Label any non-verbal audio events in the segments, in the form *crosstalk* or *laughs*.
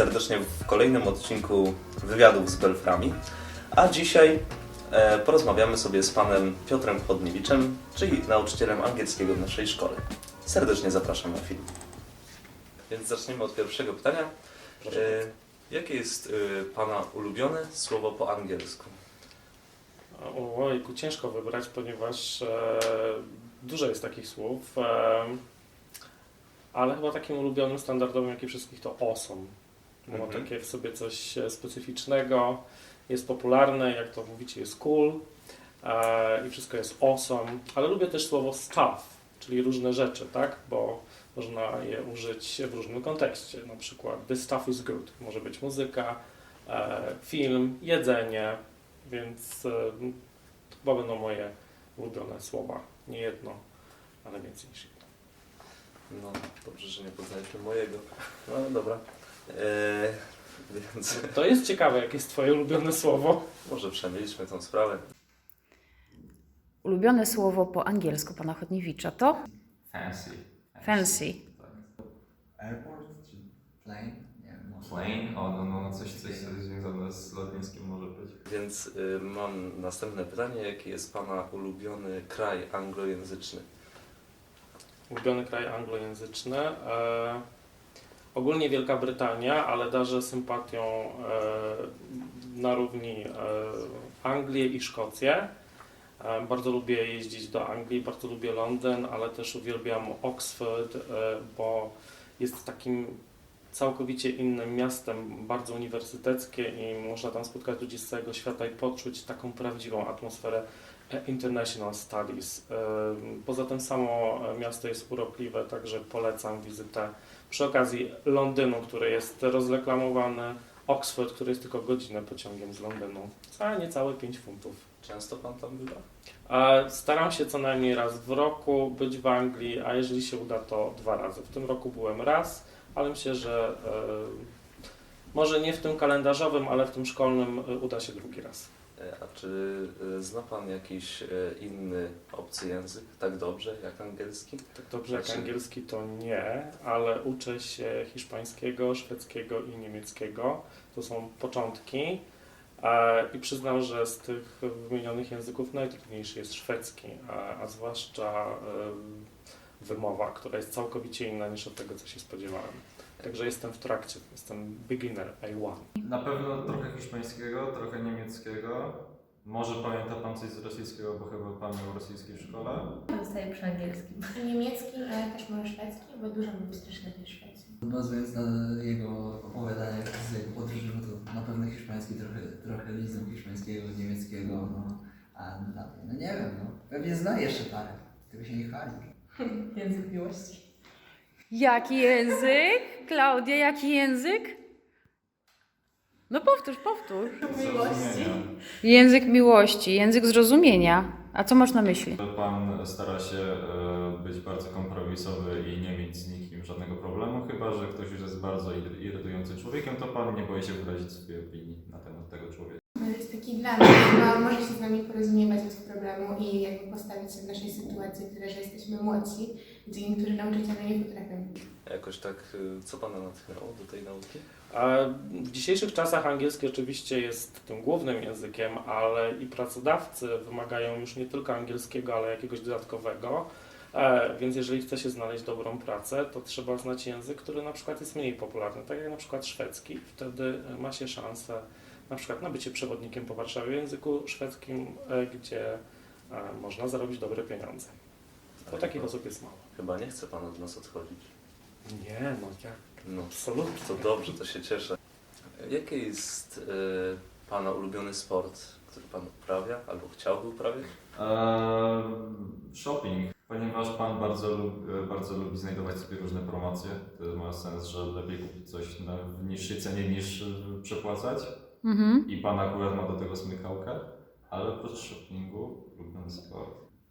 Serdecznie w kolejnym odcinku wywiadów z Belframi. A dzisiaj e, porozmawiamy sobie z panem Piotrem Chodniewiczem, czyli nauczycielem angielskiego w naszej szkole. Serdecznie zapraszam na film. Więc zaczniemy od pierwszego pytania. E, jakie jest e, pana ulubione słowo po angielsku? Ojku, ciężko wybrać, ponieważ e, dużo jest takich słów, e, ale chyba takim ulubionym, standardowym, jak i wszystkich, to awesome. Ma Mhm. takie w sobie coś e, specyficznego, jest popularne, jak to mówicie, jest cool e, i wszystko jest awesome, ale lubię też słowo stuff, czyli różne rzeczy, tak, bo można je użyć w różnym kontekście, na przykład this stuff is good, może być muzyka, e, film, jedzenie, więc e, to chyba będą moje ulubione słowa. Nie jedno, ale więcej niż jedno. No, dobrze, że nie poznaliśmy mojego. No dobra. E, więc *laughs* To jest ciekawe, jakie jest twoje ulubione słowo. może przemilczmy tą sprawę. Ulubione słowo po angielsku pana Chodniewicza to Fancy. fancy. Airport czy plane? Nie wiem. może. Plane? O, no, no, coś, coś związane z lotniskiem może być. Więc y, mam następne pytanie. Jaki jest Pana ulubiony kraj anglojęzyczny? Ulubiony kraj anglojęzyczny. E, ogólnie Wielka Brytania, ale darzę sympatią e, na równi e, Anglię i Szkocję. E, bardzo lubię jeździć do Anglii, bardzo lubię Londyn, ale też uwielbiam Oxford, bo jest takim całkowicie innym miastem, bardzo uniwersyteckie i można tam spotkać ludzi z całego świata i poczuć taką prawdziwą atmosferę International Studies. Poza tym samo miasto jest urokliwe, także polecam wizytę przy okazji Londynu, który jest rozreklamowany, Oxford, który jest tylko godzinę pociągiem z Londynu, za niecałe 5 funtów. Często Pan tam bywa? Staram się co najmniej raz w roku być w Anglii, a jeżeli się uda, to dwa razy. W tym roku byłem raz, ale myślę, że e, może nie w tym kalendarzowym, ale w tym szkolnym e, uda się drugi raz. E, A czy y, zna Pan jakiś e, inny obcy język tak dobrze jak angielski? Tak dobrze jak Znaczy- angielski to nie, ale uczę się hiszpańskiego, szwedzkiego i niemieckiego. To są początki. E, I przyznam, że z tych wymienionych języków najtrudniejszy jest szwedzki, a, zwłaszcza e, wymowa, która jest całkowicie inna niż od tego, co się spodziewałem. Także jestem w trakcie, jestem beginner A1. Na pewno trochę hiszpańskiego, trochę niemieckiego. Może pamięta Pan coś z rosyjskiego, bo chyba Pan miał rosyjski w szkole. Zostaję przy angielskim. Niemiecki, ale też może szwedzki, bo dużo lubię strasznie tej Szwecji. Bazując na jego opowiadaniach z jego podróży, no to na pewno hiszpański trochę, trochę lizą hiszpańskiego, niemieckiego, no. A dalej, no nie wiem, no. Pewnie zna jeszcze parę, tylko się nie chwali. *laughs* Język miłości. Jaki język? Klaudia, jaki język? No powtórz, powtórz. Miłości. Język miłości, język zrozumienia. A co masz na myśli? Pan stara się e, być bardzo kompromisowy i nie mieć z nikim żadnego problemu, chyba że ktoś już jest bardzo ir- irytującym człowiekiem, to Pan nie boi się wyrazić swojej opinii na temat tego człowieka. To jest taki dla nas, bo może się z nami porozumiewać bez problemu i jakby postawić się w naszej sytuacji, tyle, że jesteśmy młodsi, gdzie niektórzy nauczyciele nie potrafią. Jakoś tak, y, co Pana natchnęło do tej nauki? A W dzisiejszych czasach angielski oczywiście jest tym głównym językiem, ale i pracodawcy wymagają już nie tylko angielskiego, ale jakiegoś dodatkowego. E, Więc jeżeli chce się znaleźć dobrą pracę, to trzeba znać język, który na przykład jest mniej popularny, tak jak na przykład szwedzki. Wtedy ma się szansę na przykład na bycie przewodnikiem po Warszawie w języku szwedzkim, e, gdzie e, można zarobić dobre pieniądze. Bo takich osób jest mało. Chyba nie chce Pan od nas odchodzić. Nie, no jak? No, Absolutnie. to dobrze, to się cieszę. Jaki jest y, Pana ulubiony sport, który Pan uprawia albo chciałby uprawiać? Eee, shopping, ponieważ Pan bardzo, lub, bardzo lubi znajdować sobie różne promocje. To ma sens, że lepiej kupić coś na, w niższej cenie niż e, przepłacać. Mhm. I Pan akurat ma do tego smykałkę, ale oprócz shoppingu ulubiony sport.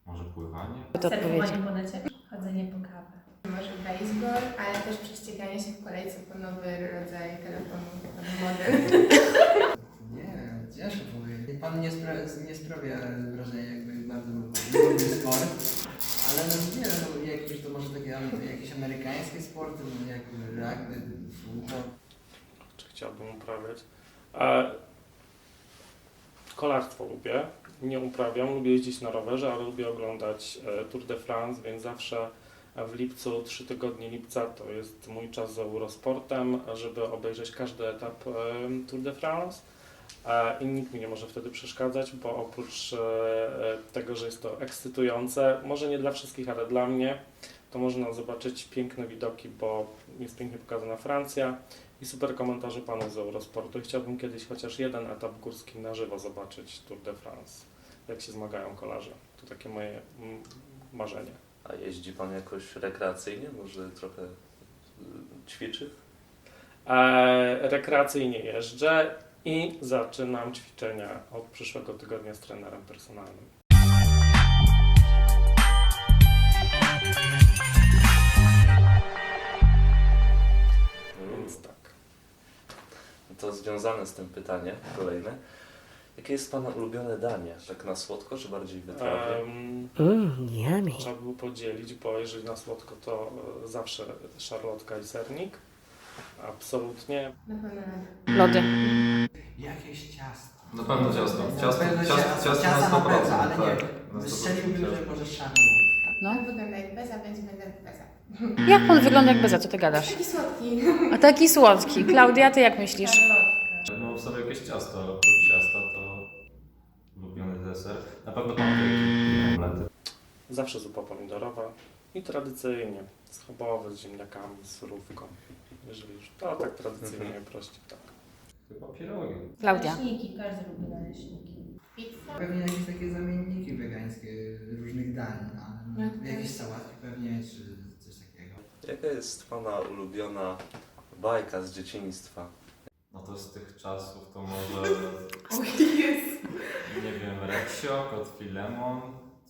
Może pływanie? To odpowiedź. Surfowanie po necie, chodzenie po kawę. Może baseball, ale też prześciganie się w kolejce po nowy rodzaj telefonu, nowy model. *laughs* Nie ciężko powiedzieć. Pan nie, spra- nie sprawia wrażenia, jakby bardzo lubi sport. Ale no nie wiem, no, jakieś to może takie ale jakieś amerykańskie sporty, no jak rugby, futbol. chciałbym uprawiać. E, kolarstwo lubię, nie uprawiam, lubię jeździć na rowerze, ale lubię oglądać e, Tour de France, więc zawsze w lipcu, trzy tygodnie lipca to jest mój czas z Eurosportem, żeby obejrzeć każdy etap e, Tour de France. I nikt mi nie może wtedy przeszkadzać, bo oprócz e, tego, że jest to ekscytujące, może nie dla wszystkich, ale dla mnie, to można zobaczyć piękne widoki, bo jest pięknie pokazana Francja i super komentarze panów z Eurosportu. I chciałbym kiedyś chociaż jeden etap górski na żywo zobaczyć Tour de France, jak się zmagają kolarze. To takie moje mm, marzenie. A jeździ pan jakoś rekreacyjnie? Może trochę y, ćwiczy? E, rekreacyjnie jeżdżę i zaczynam ćwiczenia od przyszłego tygodnia z trenerem personalnym. Więc tak. To związane z tym pytanie kolejne. Jakie jest pana ulubione danie? Tak na słodko, czy bardziej wytrawne? Em, Mmm, yummy. trzeba było podzielić, bo jeżeli na słodko, to e, zawsze szarlotka i sernik. Absolutnie. Lody. Jakieś ciasto. Na pewno ciasto. Ciasto, pewno ciasto, ciasto, ciasto ciasto na pewno, 100%, ale nie. tak. Na 100% Strzeliłbym, że ciasto. może szarlotka. No. Tak wygląda jak beza, więc będę beza. Jak pan wygląda jak beza, co ty gadasz? Taki słodki. A taki słodki. Klaudia, ty jak myślisz? No w sobie jakieś ciasto, oprócz ciasta to ulubiony deser. Na pewno pancake'i i omlety. Zawsze zupa pomidorowa i tradycyjnie schabowe z ziemniakami, z surówką. Jeżeli już to tak tradycyjnie prościej, tak. Chyba pierogi. Klaudia. Naleśniki, każdy lubi naleśniki. Pizza. Pewnie jakieś takie zamienniki wegańskie różnych dań, ale Mhm. jakieś sałatki pewnie, czy coś takiego. Jaka jest pana ulubiona bajka z dzieciństwa? No to z tych czasów to może, *laughs* O Jezu. nie wiem, Reksio, Kot Filemon,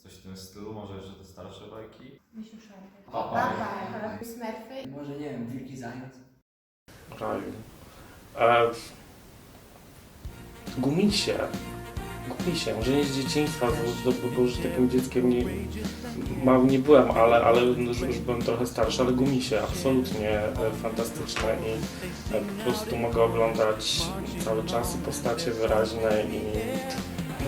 coś w tym stylu, może jeszcze te starsze bajki. Misiu szarpie. Papa. Smurfy. Może nie wiem, wilki zając. Raju. E, gumisie. Gumisie. Może nie z dzieciństwa, bo, bo, bo już takim dzieckiem nie, mały nie byłem, ale, ale już, już byłem trochę starszy, ale gumisie. Absolutnie e, fantastyczne i e, po prostu mogę oglądać cały czas postacie wyraźne i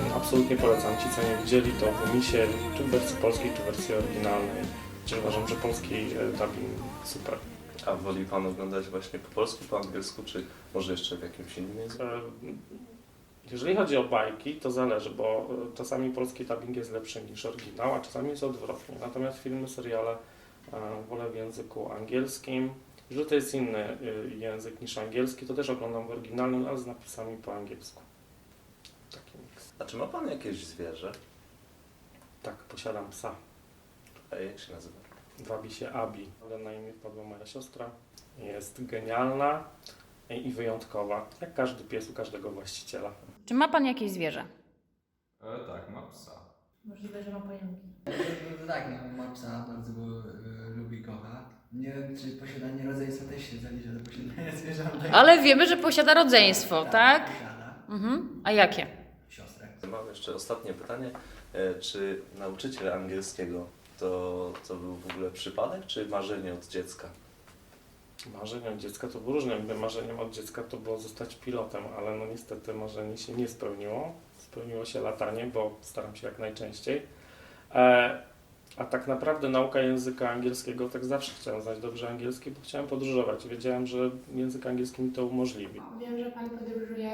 e, absolutnie polecam ci, co nie widzieli, to gumisie, czy w wersji polskiej, czy w wersji oryginalnej. Chociaż uważam, że polski e, dubbing super. A woli pan oglądać właśnie po polsku, po angielsku, czy może jeszcze w jakimś innym języku? Jeżeli chodzi o bajki, to zależy, bo e, czasami polski dubbing jest lepszy niż oryginał, a czasami jest odwrotnie. Natomiast filmy, seriale e, wolę w języku angielskim. Jeżeli to jest inny e, język niż angielski, to też oglądam w oryginalnym, ale z napisami po angielsku. Taki miks. A czy ma pan jakieś zwierzę? Tak, posiadam psa. A jak się nazywa? Wabi się Abi, ale na imię wpadła moja siostra. Jest genialna i wyjątkowa, jak każdy pies u każdego właściciela. Czy ma pan jakieś zwierzę? E, tak, ma psa. Możliwe, że ma pająki. No, tak, no, ma psa, bardzo go y, lubi, kocha. Nie wiem, czy posiadanie rodzeństwa też się zalicza do posiadania *laughs* zwierzątek. Ale wiemy, że posiada rodzeństwo, tak? Posiada. Mhm. A jakie? Siostrę. Mam jeszcze ostatnie pytanie. E, Czy nauczyciel angielskiego to, to był w ogóle przypadek, czy marzenie od dziecka? Marzeniem dziecka to było różne. Jakby Marzeniem od dziecka to było zostać pilotem, ale no niestety marzenie się nie spełniło. Spełniło się latanie, bo staram się jak najczęściej. E, a tak naprawdę nauka języka angielskiego, tak zawsze chciałem znać dobrze angielski, bo chciałem podróżować. Wiedziałem, że język angielski mi to umożliwi. Wiem, że Pan podróżuje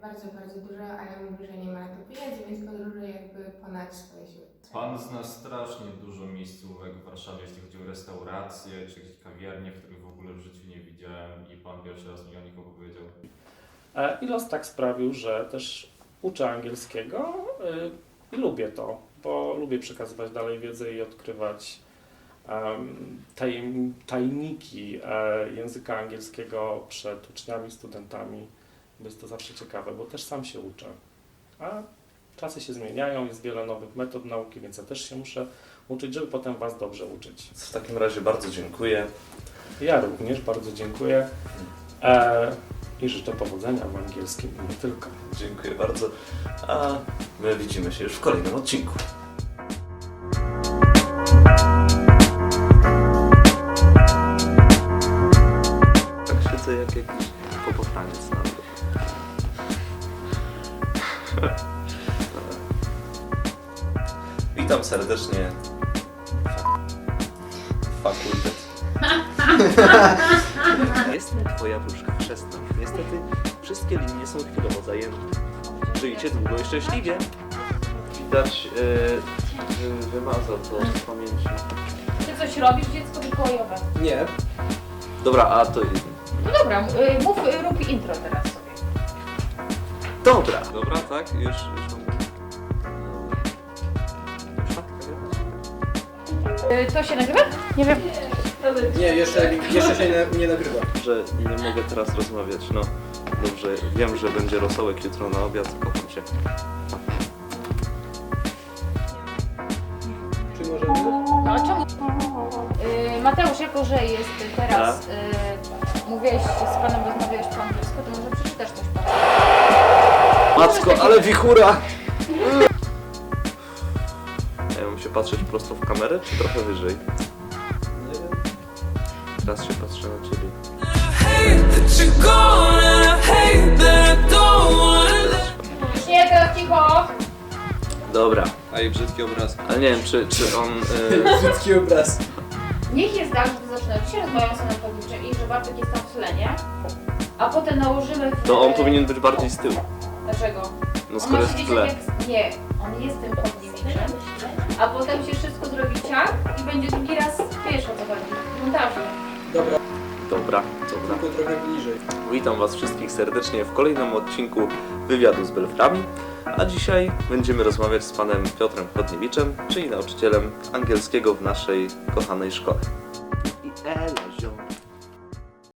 bardzo, bardzo dużo, ale mówi, że nie ma na to pieniędzy, więc podróżuje jakby ponad swoje siły. Pan zna strasznie dużo miejscówek w Warszawie, jeśli chodzi o restauracje czy jakieś kawiarnie, których w ogóle w życiu nie widziałem i pan pierwszy raz mi o nich opowiedział. E, I los tak sprawił, że też uczę angielskiego y, i lubię to, bo lubię przekazywać dalej wiedzę i odkrywać tajniki e, języka angielskiego przed uczniami, studentami. Bo Jest to zawsze ciekawe, bo też sam się uczę. A czasy się zmieniają, jest wiele nowych metod nauki, więc ja też się muszę uczyć, żeby potem Was dobrze uczyć. W takim razie bardzo dziękuję. Ja również bardzo dziękuję e, i życzę powodzenia w angielskim i nie tylko. Dziękuję bardzo, a my widzimy się już w kolejnym odcinku. Tak siedzę jak jakiś popofraniec na Witam serdecznie fakultet. Jestem twoja wróżka, przestań. Niestety wszystkie linie są chwilowo zajęte. Żyjcie długo i szczęśliwie. Widać, yy, wymazał to z pamięci. Ty coś robisz, dziecko mikołajowe? Nie. Dobra, a to... No dobra, y, mów, y, rób intro teraz sobie. Dobra. Dobra, tak? Już, już mam... Już tak? Y, to się nagrywa? Nie wiem. Nie, jeszcze, jeszcze się nie, nie nagrywa. Że nie mogę teraz rozmawiać, no. Dobrze, wiem, że będzie rosołek jutro na obiad, kocham cię. Czy możemy? No a czemu? Y, Mateusz, jako że jest teraz, y, mówiłeś z panem, rozmawiałeś po angielsku, to może przeczytasz coś po Macko, ale wichura! Ja mam się patrzeć prosto w kamerę, czy trochę wyżej? Teraz się patrzę na ciebie. Nie, teraz cicho! Dobra, A i brzydki obraz. ale nie wiem, czy, czy on... y, Brzydki obraz. Niech jest tak, że ty zaczynasz dzisiaj rozmawiam z panem Pawliczem i że Bartek jest tam w tle, nie? A potem nałożymy w... To on powinien być bardziej z tyłu. Dlaczego? No on skoro ma jest w siedzieć tle. tak jak... Nie, on jest tym podniebiczem, a potem się wszystko zrobi ciach i będzie drugi raz, wiesz o co chodzi, w montażu. Dobra, Dobra, tylko trochę bliżej. Witam Was wszystkich serdecznie w kolejnym odcinku wywiadu z Belframi, a dzisiaj będziemy rozmawiać z panem Piotrem Chodniewiczem, czyli nauczycielem angielskiego w naszej kochanej szkole.